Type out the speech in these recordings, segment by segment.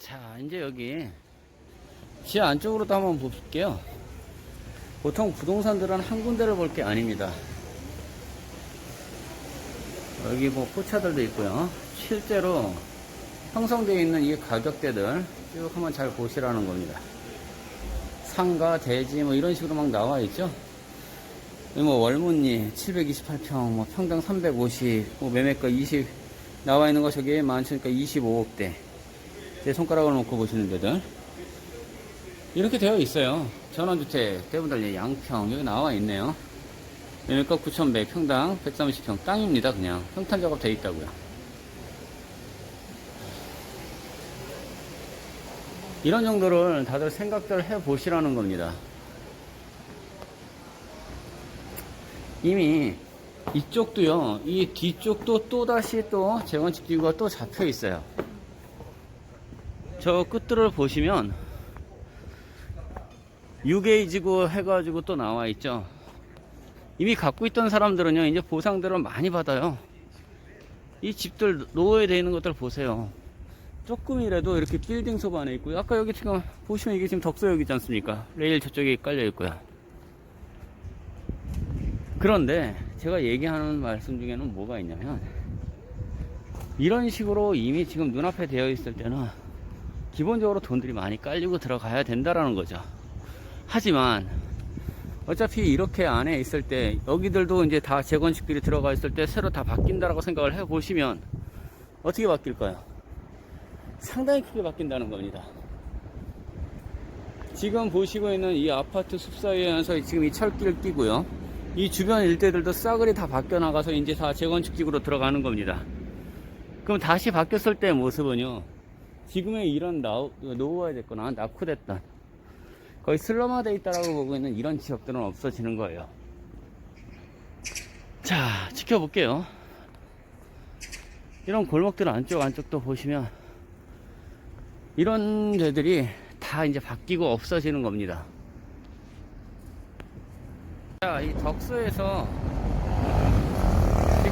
자, 이제 여기 지하 안쪽으로도 한번 볼게요. 보통 부동산들은 한 군데를 볼 게 아닙니다. 여기 뭐 포차들도 있고요. 실제로 형성되어 있는 이 가격대들 쭉 한번 잘 보시라는 겁니다. 상가, 대지 뭐 이런 식으로 막 나와 있죠. 뭐 월문리 728평, 뭐 평당 350, 뭐 매매가 20 나와 있는 거 저기 많으니까 25억대. 제 손가락을 놓고 보시는 데들 이렇게 되어 있어요. 전원주택 대부분 양평 여기 나와 있네요. 매매가 9,100 평당 130평 땅입니다. 그냥 평탄 작업 되어 있다고요. 이런 정도를 다들 생각들 해 보시라는 겁니다. 이미 이쪽도요, 이 뒤쪽도 또다시 또 재건축 기구가 또 잡혀 있어요. 저 끝들을 보시면 6게이지고 해가지고 또 나와 있죠. 이미 갖고 있던 사람들은요, 이제 보상들을 많이 받아요. 이 집들 노후에 되어 있는 것들 보세요. 조금이라도 이렇게 빌딩 속 안에 있고요. 아까 여기 지금 보시면 이게 지금 덕소역이지 않습니까? 레일 저쪽에 깔려 있고요. 그런데 제가 얘기하는 말씀 중에는 뭐가 있냐면 이런 식으로 이미 지금 눈앞에 되어 있을 때는 기본적으로 돈들이 많이 깔리고 들어가야 된다라는 거죠. 하지만 어차피 이렇게 안에 있을 때 여기들도 이제 다 재건축들이 들어가 있을 때 새로 다 바뀐다라고 생각을 해 보시면 어떻게 바뀔까요? 상당히 크게 바뀐다는 겁니다. 지금 보시고 있는 이 아파트 숲 사이에서 지금 이 철길을 끼고요. 이 주변 일대들도 싸그리 다 바뀌어 나가서 이제 다 재건축 지구로 들어가는 겁니다. 그럼 다시 바뀌었을 때 모습은요. 지금의 이런 나우, 노후화 됐거나 낙후됐던 거의 슬럼화되어 있다라고 보고 있는 이런 지역들은 없어지는 거예요. 자, 지켜볼게요. 이런 골목들 안쪽 안쪽도 보시면 이런 데들이 다 이제 바뀌고 없어지는 겁니다. 자, 이 덕소에서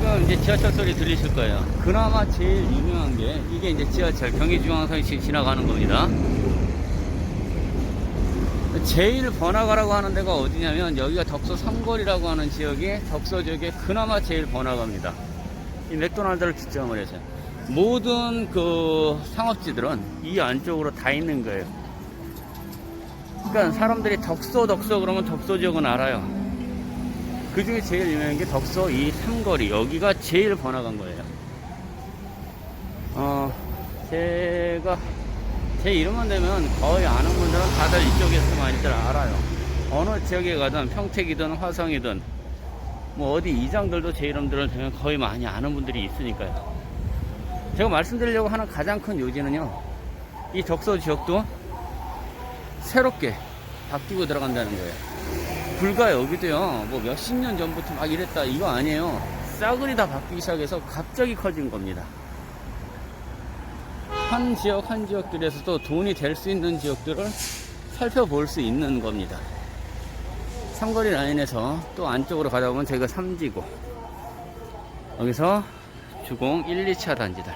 지금 이제 지하철 소리 들리실 거예요. 그나마 제일 유명한 게 이게 이제 지하철 경의중앙선이 지- 지나가는 겁니다. 제일 번화가라고 하는 데가 어디냐면 여기가 덕소 삼거리라고 하는 지역이 덕소 지역에 그나마 제일 번화가입니다. 이 맥도날드를 기점으로 해서 모든 그 상업지들은 이 안쪽으로 다 있는 거예요. 그러니까 사람들이 덕소 덕소 그러면 덕소 지역은 알아요. 그 중에 제일 유명한 게 덕소 이 삼거리 여기가 제일 번화가인 거예요. 어 제가 제 이름만 되면 거의 아는 분들은 다들 이쪽에서 많이들 알아요. 어느 지역에 가든 평택이든 화성이든 뭐 어디 이장들도 제 이름들을 되면 거의 많이 아는 분들이 있으니까요. 제가 말씀드리려고 하는 가장 큰 요지는요. 이 덕소 지역도 새롭게 바뀌고 들어간다는 거예요. 불과 여기도요. 뭐 몇십 년 전부터 막 이랬다 이거 아니에요. 싸그리 다 바뀌기 시작해서 갑자기 커진 겁니다. 한 지역 한 지역들에서도 돈이 될 수 있는 지역들을 살펴볼 수 있는 겁니다. 삼거리 라인에서 또 안쪽으로 가다 보면 저희가 삼지고 여기서 주공 1, 2차 단지들